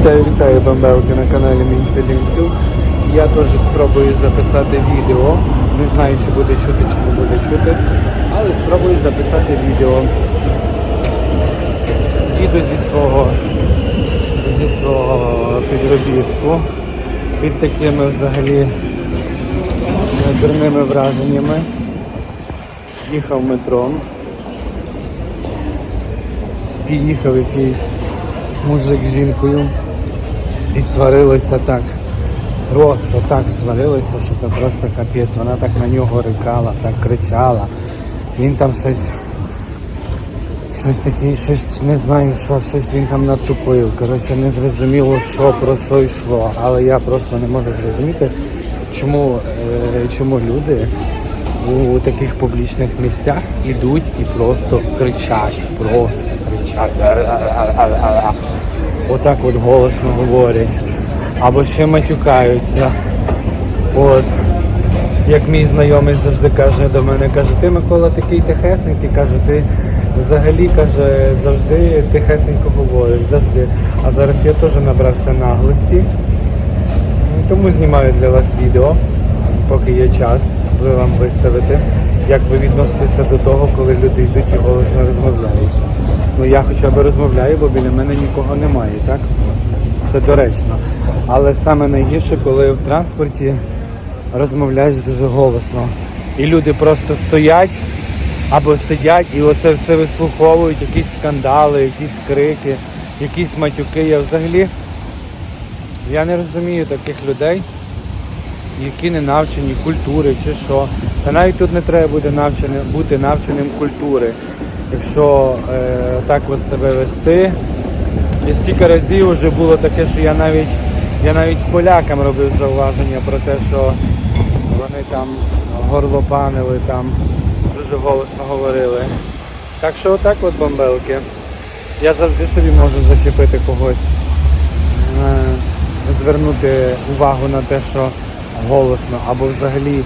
Вітаю, вітаю бомбелки на каналі Мінселінців. Я теж спробую записати відео. Не знаю, чи буде чути, чи не буде чути, але спробую записати відео. Їду зі свого зі свого підробітку під такими взагалі дурними враженнями. Їхав метром. Під'їхав якийсь мужик з жінкою і сварилися так. Просто так сварилися, що це просто капець. Вона так на нього рикала, так кричала. Він там щось. Щось таке, щось не знаю, що, щось він там натупив. Коротше, не зрозуміло, що про що йшло. Але я просто не можу зрозуміти, чому, е, чому люди у таких публічних місцях ідуть і просто кричать, просто. Отак от голосно говорять. Або ще матюкаються. От. Як мій знайомий завжди каже до мене, каже, ти Микола такий тихесенький, каже, ти взагалі каже, завжди тихесенько говориш, завжди. А зараз я теж набрався наглості. Тому знімаю для вас відео, поки є час, ви вам виставити, як ви відноситеся до того, коли люди йдуть і голосно розмовляють. Ну я хоча б розмовляю, бо біля мене нікого немає, так? Це доречно. Але саме найгірше, коли в транспорті розмовляєш дуже голосно. І люди просто стоять або сидять і оце все вислуховують, якісь скандали, якісь крики, якісь матюки. Я взагалі я не розумію таких людей, які не навчені культури чи що. Та навіть тут не треба буде навченим, бути навченим культури, якщо е, так от себе вести. І скільки разів вже було таке, що я навіть я навіть полякам робив зауваження про те, що вони там горлопанили, там дуже голосно говорили. Так що отак от бомбелки. Я завжди собі можу зачепити когось, е, звернути увагу на те, що голосно, або взагалі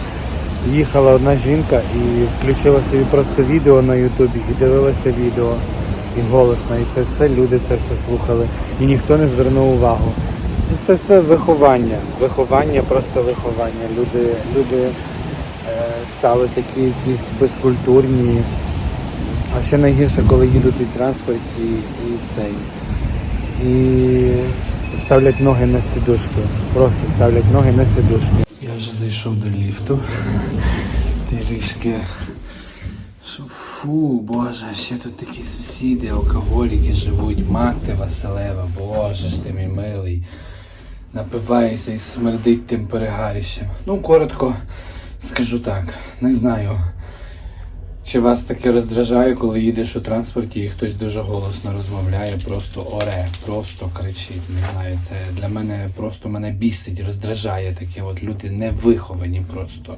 їхала одна жінка і включила собі просто відео на Ютубі і дивилася відео і голосно. І це все люди це все слухали. І ніхто не звернув увагу. І це все виховання. Виховання, просто виховання. Люди, люди е, стали такі якісь безкультурні. А ще найгірше, коли їдуть у транспорті і цей. І ставлять ноги на сідушку. Просто ставлять ноги на сідушку. Зайшов до ліфту. Трішки. Фу, боже, ще тут такі сусіди, алкоголіки живуть, мати Василева, боже ж ти мій милий. Напивається і смердить тим перегаріщем. Ну, коротко скажу так, не знаю. Чи вас таке роздражає, коли їдеш у транспорті і хтось дуже голосно розмовляє, просто оре, просто кричить. Не знаю, це для мене просто мене бісить, роздражає таке. От люди не виховані просто.